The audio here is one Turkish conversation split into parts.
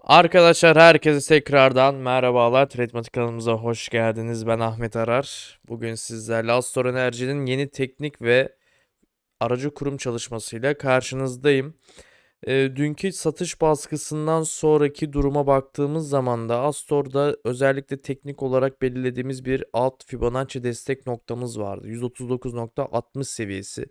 Arkadaşlar herkese tekrardan merhabalar. Tretmatik kanalımıza hoş geldiniz. Ben Ahmet Arar. Bugün sizlerle Astor Enerji'nin yeni teknik ve aracı kurum çalışmasıyla karşınızdayım. Ee, dünkü satış baskısından sonraki duruma baktığımız zaman da Astor'da özellikle teknik olarak belirlediğimiz bir alt Fibonacci destek noktamız vardı. 139.60 seviyesi.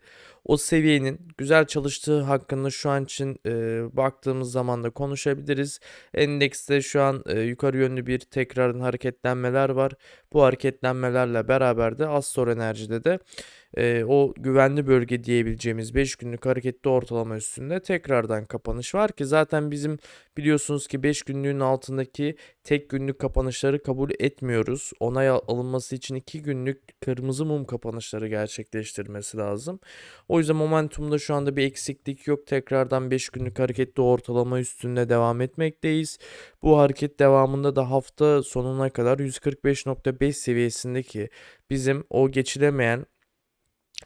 O seviyenin güzel çalıştığı hakkında şu an için e, baktığımız zaman da konuşabiliriz. Endekste şu an e, yukarı yönlü bir tekrarın hareketlenmeler var. Bu hareketlenmelerle beraber de Astor Enerji'de de e, o güvenli bölge diyebileceğimiz 5 günlük hareketli ortalama üstünde tekrardan kapanış var ki zaten bizim biliyorsunuz ki 5 günlüğün altındaki tek günlük kapanışları kabul etmiyoruz. Onay al- alınması için 2 günlük kırmızı mum kapanışları gerçekleştirmesi lazım. O yüzden momentumda şu anda bir eksiklik yok. Tekrardan 5 günlük hareketli ortalama üstünde devam etmekteyiz. Bu hareket devamında da hafta sonuna kadar 145.5 seviyesindeki bizim o geçilemeyen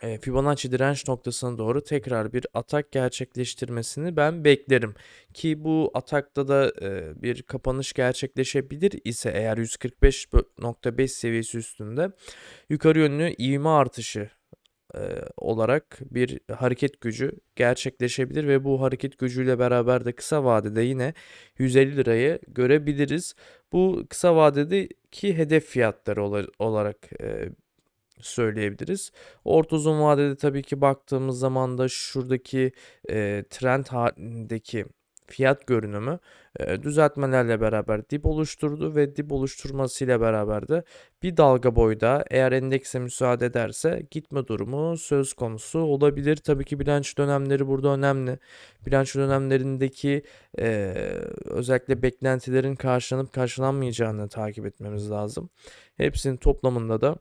e, Fibonacci direnç noktasına doğru tekrar bir atak gerçekleştirmesini ben beklerim. Ki bu atakta da e, bir kapanış gerçekleşebilir ise eğer 145.5 seviyesi üstünde yukarı yönlü ivme artışı e, olarak bir hareket gücü gerçekleşebilir ve bu hareket gücüyle beraber de kısa vadede yine 150 lirayı görebiliriz. Bu kısa vadedeki hedef fiyatları ola- olarak e, söyleyebiliriz. Orta uzun vadede tabii ki baktığımız zaman da şuradaki e, trend halindeki fiyat görünümü e, düzeltmelerle beraber dip oluşturdu ve dip oluşturmasıyla beraber de bir dalga boyda eğer endekse müsaade ederse gitme durumu söz konusu olabilir. Tabii ki bilanço dönemleri burada önemli. Bilanço dönemlerindeki e, özellikle beklentilerin karşılanıp karşılanmayacağını takip etmemiz lazım. Hepsinin toplamında da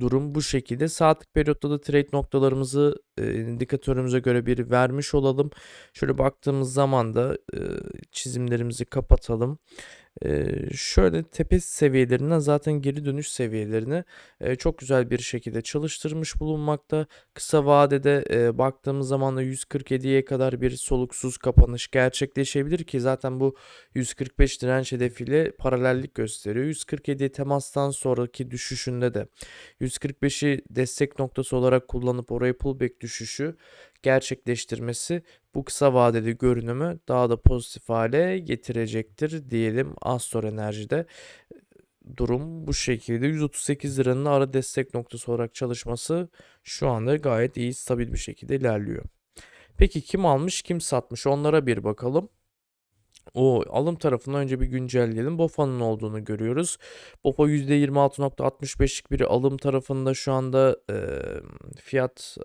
durum bu şekilde. Saatlik periyotta da trade noktalarımızı e, indikatörümüze göre bir vermiş olalım. Şöyle baktığımız zaman da e, çizimlerimizi kapatalım. E, şöyle tepe seviyelerinden zaten geri dönüş seviyelerini e, çok güzel bir şekilde çalıştırmış bulunmakta. Kısa vadede e, baktığımız zaman da 147'ye kadar bir soluksuz kapanış gerçekleşebilir ki zaten bu 145 direnç hedefiyle paralellik gösteriyor. 147 temastan sonraki düşüşünde de 145'i destek noktası olarak kullanıp oraya pullback düşüşü gerçekleştirmesi bu kısa vadeli görünümü daha da pozitif hale getirecektir diyelim Astor Enerji'de. Durum bu şekilde 138 liranın ara destek noktası olarak çalışması şu anda gayet iyi stabil bir şekilde ilerliyor. Peki kim almış kim satmış onlara bir bakalım. O alım tarafını önce bir güncelleyelim. BOFA'nın olduğunu görüyoruz. BOFA %26.65'lik bir alım tarafında şu anda e, fiyat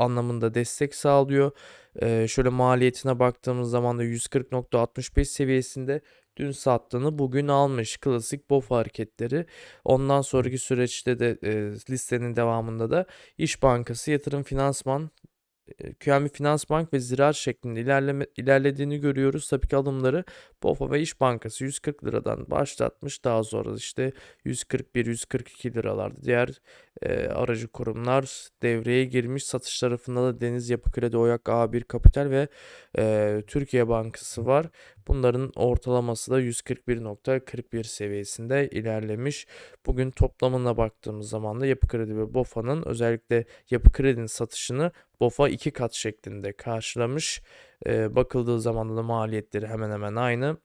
anlamında destek sağlıyor. E, şöyle maliyetine baktığımız zaman da 140.65 seviyesinde dün sattığını bugün almış. Klasik BOFA hareketleri. Ondan sonraki süreçte de e, listenin devamında da İş Bankası, Yatırım Finansman, e, QNB Finansbank ve Ziraat şeklinde ilerleme, ilerlediğini görüyoruz. Tabii ki alımları BOFA ve İş Bankası 140 liradan başlatmış. Daha sonra işte 141-142 liralarda diğer e, aracı kurumlar devreye girmiş. Satış tarafında da Deniz Yapı Kredi, Oyak A1 Kapital ve e, Türkiye Bankası var. Bunların ortalaması da 141.41 seviyesinde ilerlemiş. Bugün toplamına baktığımız zaman da Yapı Kredi ve BOFA'nın özellikle Yapı Kredi'nin satışını BOFA iki kat şeklinde karşılamış. Ee, bakıldığı zaman da maliyetleri hemen hemen aynı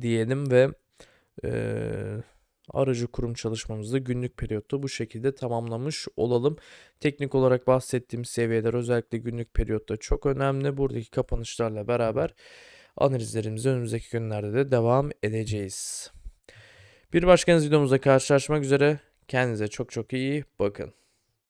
diyelim ve eee, aracı kurum çalışmamızı günlük periyotta bu şekilde tamamlamış olalım. Teknik olarak bahsettiğim seviyeler özellikle günlük periyotta çok önemli. Buradaki kapanışlarla beraber analizlerimize önümüzdeki günlerde de devam edeceğiz. Bir başka videomuzda karşılaşmak üzere. Kendinize çok çok iyi bakın.